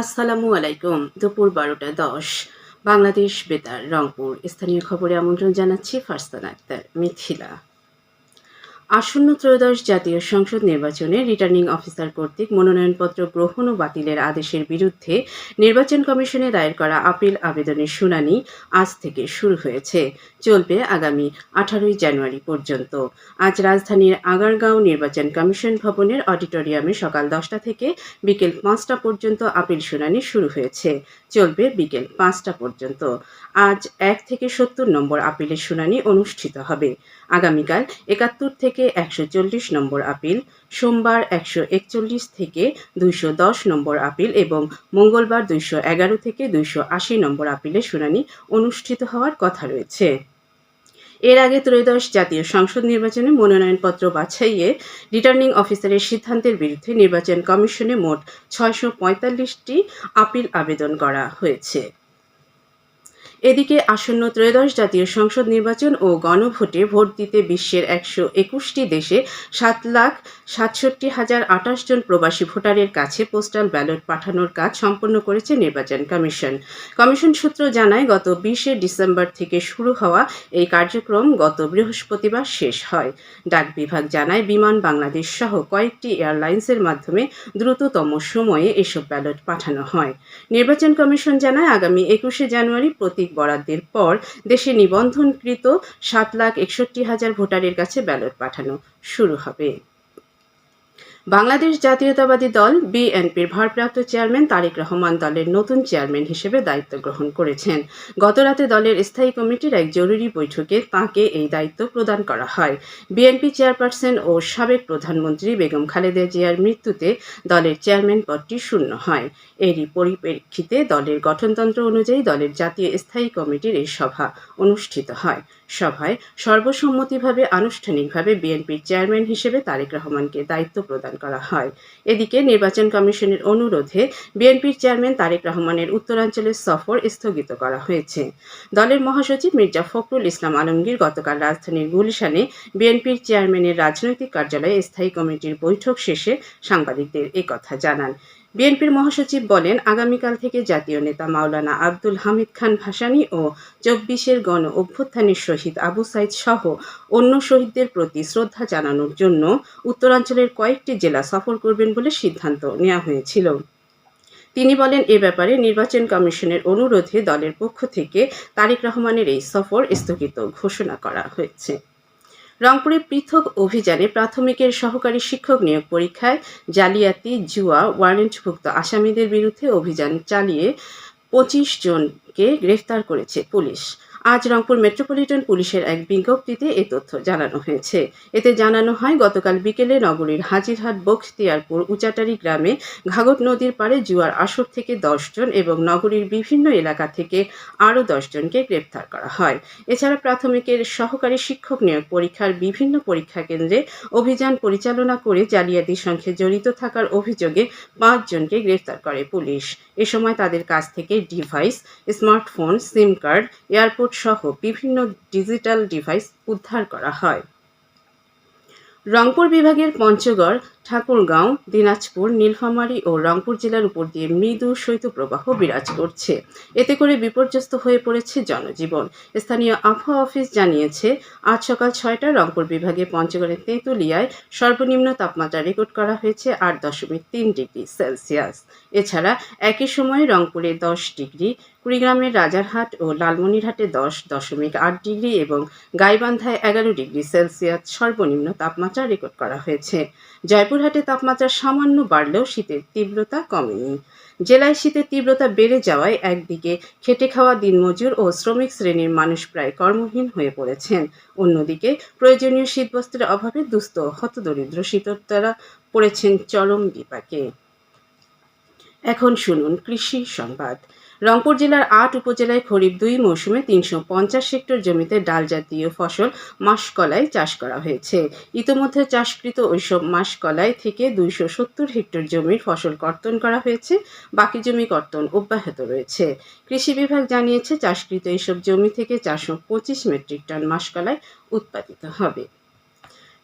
আসসালামু আলাইকুম। দুপুর বারোটা দশ। বাংলাদেশ বেতার, রংপুর। স্থানীয় খবরে আমন্ত্রণ জানাচ্ছি ফারস্তান আক্তার, মিথিলা। আসন্ন ত্রয়োদশ জাতীয় সংসদ নির্বাচনে রিটার্নিং অফিসার কর্তৃক মনোনয়নপত্র গ্রহণ ও বাতিলের আদেশের বিরুদ্ধে নির্বাচন কমিশনে দায়ের করা আপিল আবেদনের শুনানি আজ থেকে শুরু হয়েছে। চলবে আগামী আঠারোই জানুয়ারি পর্যন্ত। আজ রাজধানীর আগারগাঁও নির্বাচন কমিশন ভবনের অডিটোরিয়ামে সকাল দশটা থেকে বিকেল পাঁচটা পর্যন্ত আপিল শুনানি শুরু হয়েছে। চলবে বিকেল পাঁচটা পর্যন্ত। আজ এক থেকে সত্তর নম্বর আপিলের শুনানি অনুষ্ঠিত হবে। আগামীকাল একাত্তর থেকে একশো চল্লিশ নম্বর আপিল, সোমবার একশো একচল্লিশ থেকে দুইশো দশ নম্বর আপিল এবং মঙ্গলবার দুইশো এগারো থেকে দুইশো আশি নম্বর আপিলের শুনানি অনুষ্ঠিত হওয়ার কথা রয়েছে। এর আগে ত্রয়োদশ জাতীয় সংসদ নির্বাচনে মনোনয়নপত্র বাছাইয়ে রিটার্নিং অফিসারের সিদ্ধান্তের বিরুদ্ধে নির্বাচন কমিশনে মোট ছয়শো পঁয়তাল্লিশটি আপিল আবেদন করা হয়েছে। এদিকে আসন্ন ত্রয়োদশ জাতীয় সংসদ নির্বাচন ও গণভোটে ভোট দিতে বিশ্বের একশো একুশটি দেশে সাত লাখ সাতষট্টি হাজার আঠাশ জন প্রবাসী ভোটারের কাছে পোস্টাল ব্যালট পাঠানোর কাজ সম্পন্ন করেছে নির্বাচন কমিশন। কমিশন সূত্র জানায়, গত বিশে ডিসেম্বর থেকে শুরু হওয়া এই কার্যক্রম গত বৃহস্পতিবার শেষ হয়। ডাক বিভাগ জানায়, বিমান, বাংলাদেশ সহ কয়েকটি এয়ারলাইন্সের মাধ্যমে দ্রুততম সময়ে এসব ব্যালট পাঠানো হয়। নির্বাচন কমিশন জানায়, আগামী একুশে জানুয়ারি প্রতীক বরাদ্দের পর দেশে নিবন্ধনকৃত সাত লাখ একষট্টি হাজার ভোটারের কাছে ব্যালট পাঠানো শুরু হবে। বাংলাদেশ জাতীয়তাবাদী দল বিএনপির ভারপ্রাপ্ত চেয়ারম্যান তারেক রহমান দলের নতুন চেয়ারম্যান হিসেবে দায়িত্ব গ্রহণ করেছেন। গতরাতে দলের স্থায়ী কমিটির এক জরুরি বৈঠকে তাঁকে এই দায়িত্ব প্রদান করা হয়। বিএনপি চেয়ারপারসন ও সাবেক প্রধানমন্ত্রী বেগম খালেদা জিয়ার মৃত্যুতে দলের চেয়ারম্যান পদটি শূন্য হয়। এরই পরিপ্রেক্ষিতে দলের গঠনতন্ত্র অনুযায়ী দলের জাতীয় স্থায়ী কমিটির এই সভা অনুষ্ঠিত হয়। সভায় সর্বসম্মতিভাবে আনুষ্ঠানিকভাবে বিএনপির চেয়ারম্যান হিসেবে তারেক রহমানকে দায়িত্ব প্রদান করা হয়। এদিকে নির্বাচন কমিশনের অনুরোধে বিএনপির চেয়ারম্যান তারেক রহমানের উত্তরাঞ্চলের সফর স্থগিত করা হয়েছে। দলের মহাসচিব মির্জা ফখরুল ইসলাম আলমগীর গতকাল রাজধানীর গুলশানে বিএনপির চেয়ারম্যানের রাজনৈতিক কার্যালয়ে স্থায়ী কমিটির বৈঠক শেষে সাংবাদিকদের একথা জানান। বিএনপির মহাসচিব বলেন, আগামীকাল থেকে জাতীয় নেতা মাওলানা আব্দুল হামিদ খান ভাসানী ও চব্বিশের গণ অভ্যুত্থানের শহীদ আবু সাইদ সহ অন্য শহীদদের প্রতি শ্রদ্ধা জানানোর জন্য উত্তরাঞ্চলের কয়েকটি জেলা সফর করবেন বলে সিদ্ধান্ত নেওয়া হয়েছিল। তিনি বলেন, এ ব্যাপারে নির্বাচন কমিশনের অনুরোধে দলের পক্ষ থেকে তারেক রহমানের এই সফর স্থগিত ঘোষণা করা হয়েছে। রংপুরে পৃথক অভিযানে প্রাথমিকের সহকারী শিক্ষক নিয়োগ পরীক্ষায় জালিয়াতি, জুয়া, ওয়ারেন্টভুক্ত আসামিদের বিরুদ্ধে অভিযান চালিয়ে পঁচিশ জনকে গ্রেফতার করেছে পুলিশ। আজ রংপুর মেট্রোপলিটন পুলিশের এক বিজ্ঞপ্তিতে এ তথ্য জানানো হয়েছে। এতে জানানো হয়, গতকাল বিকেলে নগরীর হাজিরহাট বখতিয়ারপুর উচাটারি গ্রামে ঘাগট নদীর পাড়ে জুয়ার আসর থেকে দশজন এবং নগরীর বিভিন্ন এলাকা থেকে আরও দশজনকে গ্রেপ্তার করা হয়। এছাড়া প্রাথমিকের সহকারী শিক্ষক নিয়োগ পরীক্ষার বিভিন্ন পরীক্ষা কেন্দ্রে অভিযান পরিচালনা করে জালিয়াতির সঙ্গে জড়িত থাকার অভিযোগে পাঁচজনকে গ্রেফতার করে পুলিশ। এ সময় তাদের কাছ থেকে device, smartphone, SIM card, airport সহ বিভিন্ন ডিজিটাল ডিভাইস উদ্ধার করা হয়। রংপুর বিভাগের পঞ্চগড় ঠাকুরগাঁও, দিনাজপুর, নীলফামারী ও রংপুর জেলার উপর দিয়ে মৃদু শৈত্যপ্রবাহ বিরাজ করছে। এতে করে বিপর্যস্ত হয়ে পড়েছে জনজীবন। স্থানীয় আবহাওয়া অফিস জানিয়েছে, আজ সকাল ছয়টা রংপুর বিভাগে পঞ্চগড়ের তেঁতুলিয়ায় সর্বনিম্ন তাপমাত্রা রেকর্ড করা হয়েছে আট দশমিক তিন ডিগ্রি সেলসিয়াস। এছাড়া একই সময়ে রংপুরে দশ ডিগ্রি, কুড়িগ্রামের রাজারহাট ও লালমনিরহাটে দশ দশমিক আট ডিগ্রি এবং গাইবান্ধায় এগারো ডিগ্রি সেলসিয়াস সর্বনিম্ন তাপমাত্রা রেকর্ড করা হয়েছে। জয়পুরহাটে তাপমাত্রা সামান্য বাড়লেও শীতের তীব্রতা কমেনি। জেলায় শীতের তীব্রতা বেড়ে যাওয়ায় একদিকে খেটে খাওয়া দিনমজুর ও শ্রমিক শ্রেণির মানুষ প্রায় কর্মহীন হয়ে পড়েছেন। অন্যদিকে প্রয়োজনীয় শীতবস্ত্রের অভাবে দুস্থ হতদরিদ্র শীতোত্তরা পড়েছেন চরম বিপাকে। এখন শুনুন কৃষি সংবাদ। রংপুর জেলার আট উপজেলায় খরিফ দুই মৌসুমে তিনশো পঞ্চাশ হেক্টর জমিতে ডাল জাতীয় ফসল মাসকলাই চাষ করা হয়েছে। ইতোমধ্যে চাষকৃত ওইসব মাসকলাই থেকে দুইশো সত্তর হেক্টর জমির ফসল কর্তন করা হয়েছে, বাকি জমি কর্তন অব্যাহত রয়েছে। কৃষি বিভাগ জানিয়েছে, চাষকৃত এইসব জমি থেকে চারশো পঁচিশ মেট্রিক টন মাসকলাই উৎপাদিত হবে।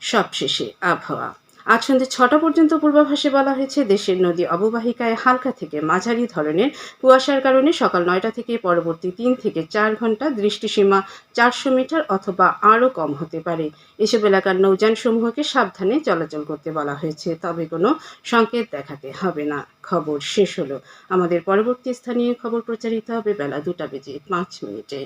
সবশেষে আবহাওয়া। আজ সন্ধ্যে ছটা পর্যন্ত পূর্বাভাসে বলা হয়েছে, দেশের নদী অববাহিকায় হালকা থেকে মাঝারি ধরনের কুয়াশার কারণে সকাল নয়টা থেকে পরবর্তী তিন থেকে চার ঘণ্টা দৃষ্টিসীমা চারশো মিটার অথবা আরও কম হতে পারে। এসব এলাকার নৌযান সমূহকে সাবধানে চলাচল করতে বলা হয়েছে, তবে কোনো সংকেত দেখাতে হবে না। খবর শেষ হলো। আমাদের পরবর্তী স্থানীয় খবর প্রচারিত হবে বেলা দুটা বেজে পাঁচ মিনিটে।